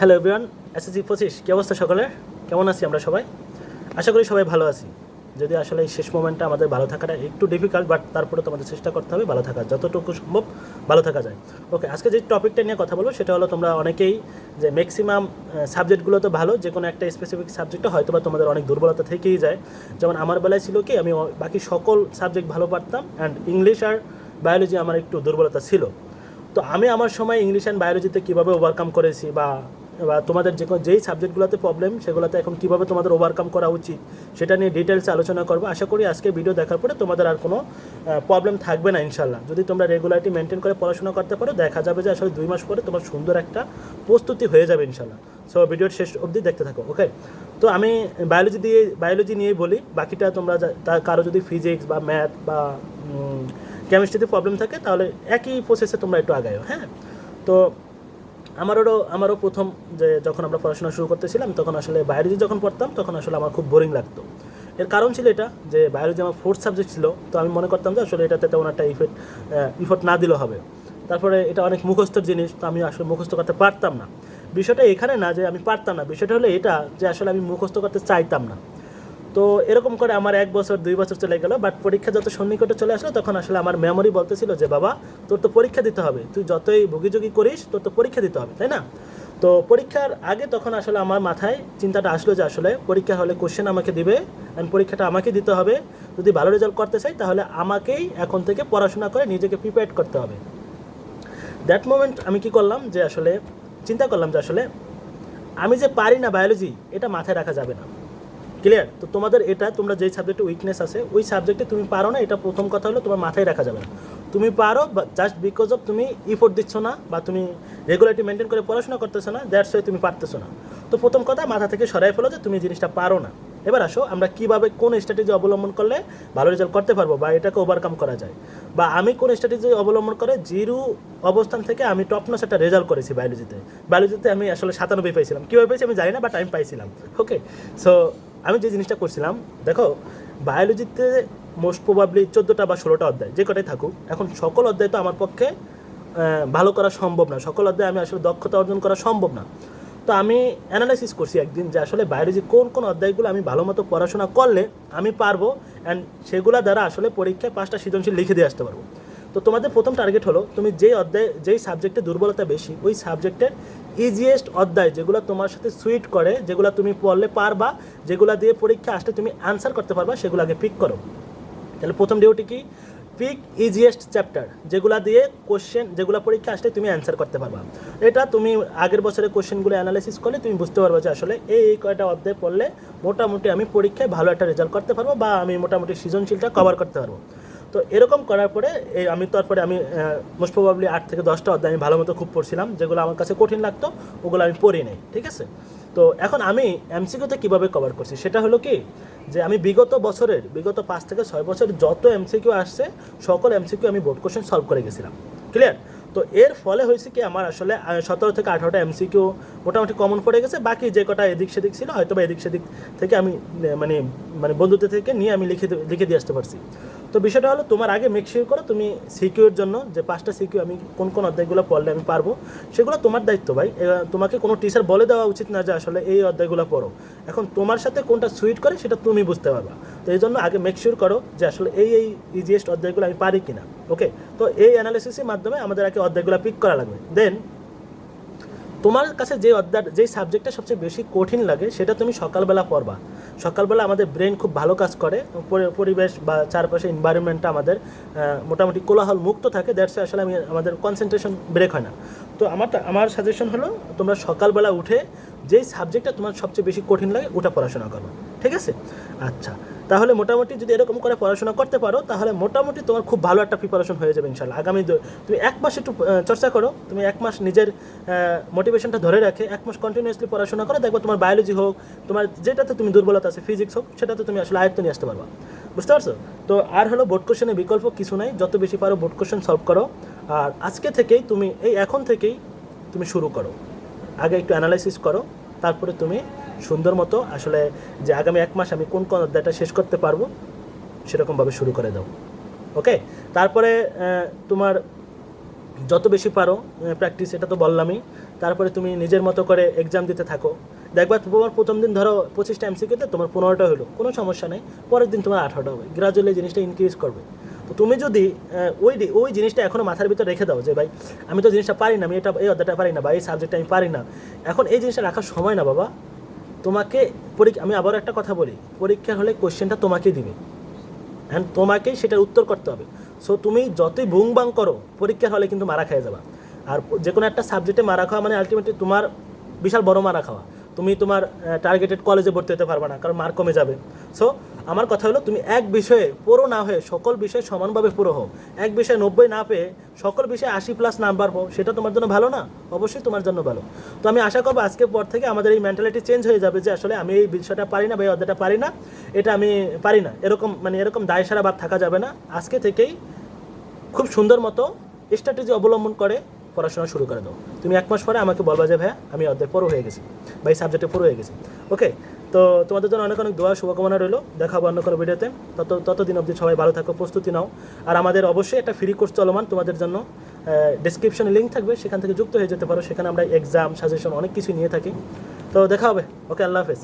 Hello everyone, SSC পঁচিশ, কী অবস্থা সকলের? কেমন আছি আমরা সবাই? আশা করি সবাই ভালো আছি। যদি আসলে এই শেষ মোমেন্টটা আমাদের ভালো থাকাটা একটু ডিফিকাল্ট বাট তারপরে তোমাদের চেষ্টা করতে হবে ভালো থাকা, যতটুকু সম্ভব ভালো থাকা যায়। ওকে আজকে যে টপিকটা নিয়ে কথা বলব, সেটা হলো তোমরা অনেকেই যে ম্যাক্সিমাম সাবজেক্টগুলো তো ভালো যে কোনো একটা স্পেসিফিক সাবজেক্টে হয়তো বা তোমাদের অনেক দুর্বলতা থেকেই যায়। যেমন আমার বেলায় ছিল কি, আমি বাকি সকল সাবজেক্ট ভালো পারতাম অ্যান্ড ইংলিশ আর বায়োলজি আমার একটু দুর্বলতা ছিল। তো আমি আমার সময় ইংলিশ অ্যান্ড বায়োলজিতে কীভাবে ওভারকাম করেছি বা বা তোমাদের যে যেই সাবজেক্টগুলোতে প্রবলেম সেগুলোতে এখন কীভাবে তোমাদের ওভারকাম করা উচিত, সেটা নিয়ে ডিটেলসে আলোচনা করব। আশা করি আজকে ভিডিও দেখার পরে তোমাদের আর কোনো প্রবলেম থাকবে না ইনশাল্লাহ যদি তোমরা রেগুলারিটি মেনটেন করে পড়াশোনা করতে পারো, দেখা যাবে যে আসলে দুই মাস পরে তোমার সুন্দর একটা প্রস্তুতি হয়ে যাবে ইনশাল্লাহ সো ভিডিওর শেষ অবধি দেখতে থাকো ওকে তো আমি বায়োলজি দিয়ে বায়োলজি নিয়েই বলি, বাকিটা তোমরা কারও যদি ফিজিক্স বা ম্যাথ বা কেমিস্ট্রিতে প্রবলেম থাকে, তাহলে একই প্রসেসে তোমরা একটু আগায়ো হ্যাঁ? তো আমারও আমারও প্রথম যে যখন আমরা পড়াশোনা শুরু করতেছিলাম, তখন আসলে বায়োলজি যখন পড়তাম, তখন আসলে আমার খুব বোরিং লাগতো। এর কারণ ছিল এটা, যে বায়োলজি আমার ফোর্থ সাবজেক্ট ছিল, তো আমি মনে করতাম যে আসলে এটাতে তেমন একটা ইফেক্ট ইফোর্ট না দিলেও হবে। তারপরে এটা অনেক মুখস্থর জিনিস, তো আমি আসলে মুখস্থ করতে পারতাম না। বিষয়টা এখানে না যে আমি পারতাম না, বিষয়টা হলো এটা, যে আসলে আমি মুখস্থ করতে চাইতাম না। তো এরকম করে আমার এক বছর, দুই বছর চলে গেল বাট পরীক্ষা যত সন্নিকটে চলে আসলো, তখন আসলে আমার মেমোরি বলতেছিল যে, বাবা, তোর তো পরীক্ষা দিতে হবে, তুই যতই ভুগিযোগি করিস, তোর তো পরীক্ষা দিতে হবে, তাই না? তো পরীক্ষার আগে তখন আসলে আমার মাথায় চিন্তাটা আসলো যে, আসলে পরীক্ষা হলে কোশ্চেন আমাকে দিবে অ্যান্ড পরীক্ষাটা আমাকে দিতে হবে। যদি ভালো রেজাল্ট করতে চাই, তাহলে আমাকেই এখন থেকে পড়াশোনা করে নিজেকে প্রিপেয়ার করতে হবে। দ্যাট মোমেন্ট আমি কি করলাম যে, আসলে চিন্তা করলাম যে, আসলে আমি যে পারি না বায়োলজি এটা মাথায় রাখা যাবে না। ক্লিয়ার তো তোমাদের এটা, তোমরা যেই সাবজেক্টে উইকনেস আছে, ওই সাবজেক্টে তুমি পারো না, এটা প্রথম কথা হলো তোমার মাথায় রাখা যাবে না। তুমি পারো জাস্ট বিকজ অফ তুমি ইফোর্ট দিচ্ছ না, বা তুমি রেগুলারিটি মেনটেন করে পড়াশোনা করতেছো না দ্যাটস ওয়াই তুমি পারতেছো না। তো প্রথম কথা, মাথা থেকে সরাই ফেলো যে তুমি জিনিসটা পারো না। এবার আসো, আমরা কীভাবে কোন স্ট্র্যাটেজি অবলম্বন করলে ভালো রেজাল্ট করতে পারব, বা এটাকে ওভারকাম করা যায়। বা আমি কোন স্ট্র্যাটেজি অবলম্বন করে জিরো অবস্থান থেকে আমি টপ নস একটা রেজাল্ট করেছি বায়োলজিতে বায়োলজিতে আমি আসলে সাতানব্বই পাইছিলাম। কীভাবে পেয়েছি আমি জানি না বাট আমি পাইছিলাম। ওকে সো আমি যে জিনিসটা করছিলাম, দেখো বায়োলজিতে মোস্ট প্রবাবলি চোদ্দোটা বা ষোলোটা অধ্যায়, যে কটাই থাকুক, এখন সকল অধ্যায় তো আমার পক্ষে ভালো করা সম্ভব না। সকল অধ্যায় আমি আসলে দক্ষতা অর্জন করা সম্ভব না। তো আমি অ্যানালাইসিস করছি একদিন যে আসলে বায়োলজি কোন কোন অধ্যায়গুলো আমি ভালো মতো পড়াশোনা করলে আমি পারব অ্যান্ড সেগুলো দ্বারা আসলে পরীক্ষায় পাঁচটা সৃজনশীল লিখে দিয়ে আসতে পারব। তো তোমাদের প্রথম টার্গেট হলো, তুমি যেই অধ্যায়, যেই সাবজেক্টে দুর্বলতা বেশি, ওই সাবজেক্টের ইজিয়েস্ট অধ্যায়, যেগুলো তোমার সাথে সুইট করে, যেগুলো তুমি পড়লে পারবা, যেগুলো দিয়ে পরীক্ষা আসলে তুমি অ্যান্সার করতে পারবা, সেগুলো আগে পিক করো। তাহলে প্রথম ডিউটি কি? পিক ইজিয়েস্ট চ্যাপ্টার যেগুলো দিয়ে কোশ্চেন যেগুলো পরীক্ষা আসলে তুমি অ্যান্সার করতে পারবা। এটা তুমি আগের বছরের কোশ্চেনগুলো অ্যানালাইসিস করলে তুমি বুঝতে পারবে যে আসলে এই এই কয়টা অধ্যায় পড়লে মোটামুটি আমি পরীক্ষায় ভালো একটা রেজাল্ট করতে পারব বা আমি মোটামুটি সৃজনশীলটা কভার করতে পারব। তো এরকম করার পরে, এই আমি তারপরে আমি মোস্ট প্রবাবলি আট থেকে দশটা অধ্যায় আমি ভালো মতো খুব পড়ছিলাম, যেগুলো আমার কাছে কঠিন লাগতো, ওগুলো আমি পড়ি নাই, ঠিক আছে? তো এখন আমি এমসিকিউতে কীভাবে কভার করছি? সেটা হলো কি, যে আমি বিগত বছরের, বিগত পাঁচ থেকে ছয় বছরের যত এমসিকিউ আসছে, সকল এমসিকিউ আমি বোর্ড কোশ্চেন সলভ করে গেছিলাম ক্লিয়ার তো এর ফলে হয়েছে কি, আমার আসলে সতেরো থেকে আঠারোটা এমসিকিউ মোটামুটি কমন পড়ে গেছে, বাকি যে কটা এদিক সেদিক ছিল হয়তো বা এদিক সেদিক থেকে আমি মানে মানে বন্ধুদের থেকে নিয়ে আমি লিখে লিখে দিয়ে আসতে পারছি। তো বিষয়টা হলো, তোমার আগে মেক শিওর করো তুমি সিকিউর জন্য যে পাঁচটা সিকিউ আমি কোন কোন অধ্যায়গুলো পড়লে আমি পারব। সেগুলো তোমার দায়িত্ব ভাই। তোমাকে কোনো টিচার বলে দেওয়া উচিত না যে আসলে এই অধ্যায়গুলো পড়ো। এখন তোমার সাথে কোনটা সুইট করে সেটা তুমি বুঝতে পারবা। তো এই জন্য আগে মেক শিওর করো যে আসলে এই এই ইজিয়েস্ট অধ্যায়গুলো আমি পারি কিনা। ওকে তো এই অ্যানালিসিসের মাধ্যমে আমাদের আগে অধ্যায়গুলো পিক করা লাগবে। দেন তোমার কাছে যে অধ্যায় যেই সাবজেক্টটা সবচেয়ে বেশি কঠিন লাগে, সেটা তুমি সকালবেলা পড়বা। সকালবেলা আমাদের ব্রেন খুব ভালো কাজ করে পরি- পরিবেশ বা চারপাশে এনভায়রনমেন্টটা আমাদের মোটামুটি কোলাহল মুক্ত থাকে দ্যাটস আসলে আমি আমাদের কনসেন্ট্রেশন ব্রেক হয় না। তো আমার আমার সাজেশন হলো তোমরা সকালবেলা উঠে যেই সাবজেক্টটা তোমার সবচেয়ে বেশি কঠিন লাগে ওটা পড়াশোনা করো, ঠিক আছে? আচ্ছা তাহলে মোটামুটি যদি এরকম করে পড়াশোনা করতে পারো, তাহলে মোটামুটি তোমার খুব ভালো একটা প্রিপারেশন হয়ে যাবে ইনশাল্লাহ আগামী তুমি এক মাস একটু চর্চা করো, তুমি এক মাস নিজের মোটিভেশনটা ধরে রাখে, এক মাস কন্টিনিউসলি পড়াশোনা করো, দেখব তোমার বায়োলজি হোক, তোমার যেটাতে তুমি দুর্বলতা আছে ফিজিক্স হোক, সেটাতে তুমি আসলে আয়ত্ত নিয়ে আসতে পারবা। বুঝতে পারছ? তো আর হলো বোর্ড কোশ্চেনের বিকল্প কিছু নাই, যত বেশি পারো বোর্ড কোশ্চেন সলভ করো। আর আজকে থেকেই তুমি, এই এখন থেকেই তুমি শুরু করো। আগে একটু অ্যানালাইসিস করো, তারপরে তুমি সুন্দর মতো আসলে যে আগামী এক মাস আমি কোন কোন অধ্যায়টা শেষ করতে পারব সেরকমভাবে শুরু করে দাও। ওকে তারপরে তোমার যত বেশি পারো প্র্যাকটিস এটা তো বললামই। তারপরে তুমি নিজের মতো করে এক্সাম দিতে থাকো। দেখবা তোমার প্রথম দিন ধরো পঁচিশটা এমসিকিউতে তোমার পনেরোটা হলো, কোনো সমস্যা নেই। পরের দিন তোমার আঠারোটা হবে। গ্রাজুয়ালি জিনিসটা ইনক্রিজ করবে। তো তুমি যদি ওই ওই জিনিসটা এখনও মাথার ভিতরে রেখে দাও যে, ভাই, আমি তো জিনিসটা পারি না, আমি এটা, এই অধ্যায়টা পারি না বা এই সাবজেক্টটা আমি পারি না। এখন এই জিনিসটা রাখার সময় না বাবা। তোমাকে পরীক্ষা, আমি আবার একটা কথা বলি, পরীক্ষা হলে কোশ্চেনটা তোমাকেই দিবে। অ্যান্ড তোমাকেই সেটার উত্তর করতে হবে। সো তুমি যতই বুং বাং করো, পরীক্ষা হলে কিন্তু মারা খেয়ে যাবা। আর যে কোনো একটা সাবজেক্টে মারা খাওয়া মানে আলটিমেটলি তোমার বিশাল বড় মারা খাওয়া। তুমি তোমার টার্গেটেড কলেজে ভর্তি হতে পারবে না, কারণ মার্ক কমে যাবে। সো আমার কথা হলো তুমি এক বিষয়ে পুরো না হয়ে সকল বিষয়ে সমানভাবে পুরো হও। এক বিষয়ে নব্বই না পেয়ে সকল বিষয়ে আশি প্লাস নাম্বার পাও সেটা তোমার জন্য ভালো না? অবশ্যই তোমার জন্য ভালো। তো আমি আশা করব আজকের পর থেকে আমাদের এই মেন্টালিটি চেঞ্জ হয়ে যাবে যে আসলে আমি এই বিষয়টা পারি না বা এই অধ্যায়টা পারি না, এটা আমি পারি না। এরকম মানে এরকম দায় সারা ভাব থাকা যাবে না। আজকে থেকেই খুব সুন্দর মতো স্ট্র্যাটেজি অবলম্বন করে পড়াশোনা শুরু করে দাও। তুমি এক মাস পরে আমাকে বলবা যে, ভাইয়া, আমি অর্ধেক পড়ো হয়ে গেছি বা এই সাবজেক্টে পড়ো হয়ে গেছি। ওকে তো তোমাদের জন্য অনেক অনেক দোয়া, শুভকামনা রইল। দেখাবো অন্য কোনো ভিডিওতে তত, ততদিন অবধি সবাই ভালো থাকো, প্রস্তুতি নাও। আর আমাদের অবশ্যই একটা ফ্রি কোর্স চলমান তোমাদের জন্য। ডিসক্রিপশনে লিঙ্ক থাকবে, সেখান থেকে যুক্ত হয়ে যেতে পারো। সেখানে আমরা এক্সাম সাজেশন অনেক কিছু নিয়ে থাকি। তো দেখা হবে। ওকে আল্লাহ হাফেজ।